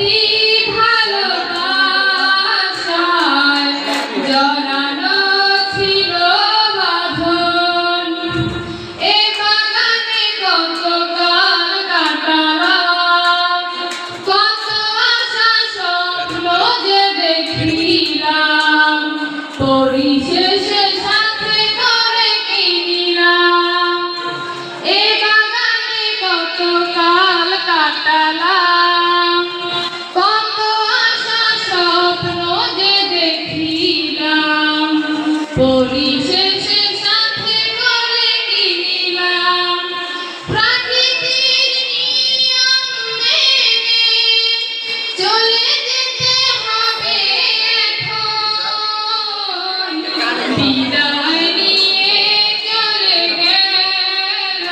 be পরিশেষে সাথে করে কিনিলাম প্রাকৃতিক নিয়ম মেনে চলে যেতে হবে এখন। বিদায় নিয়ে চলে গেল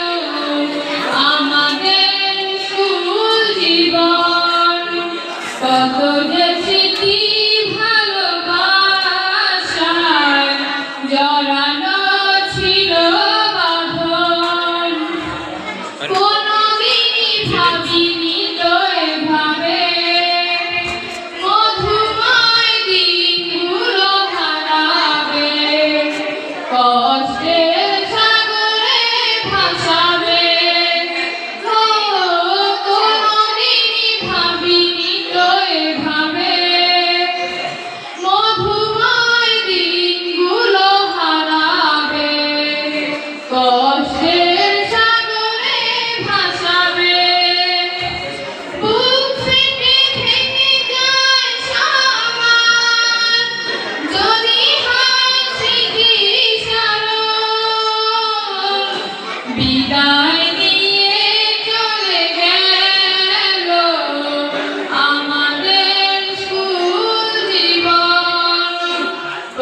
আমাদের ফুল জীবন। কত Tommy.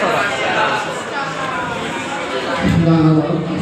স্বাস্থ্য সেবা ধন্যবাদ।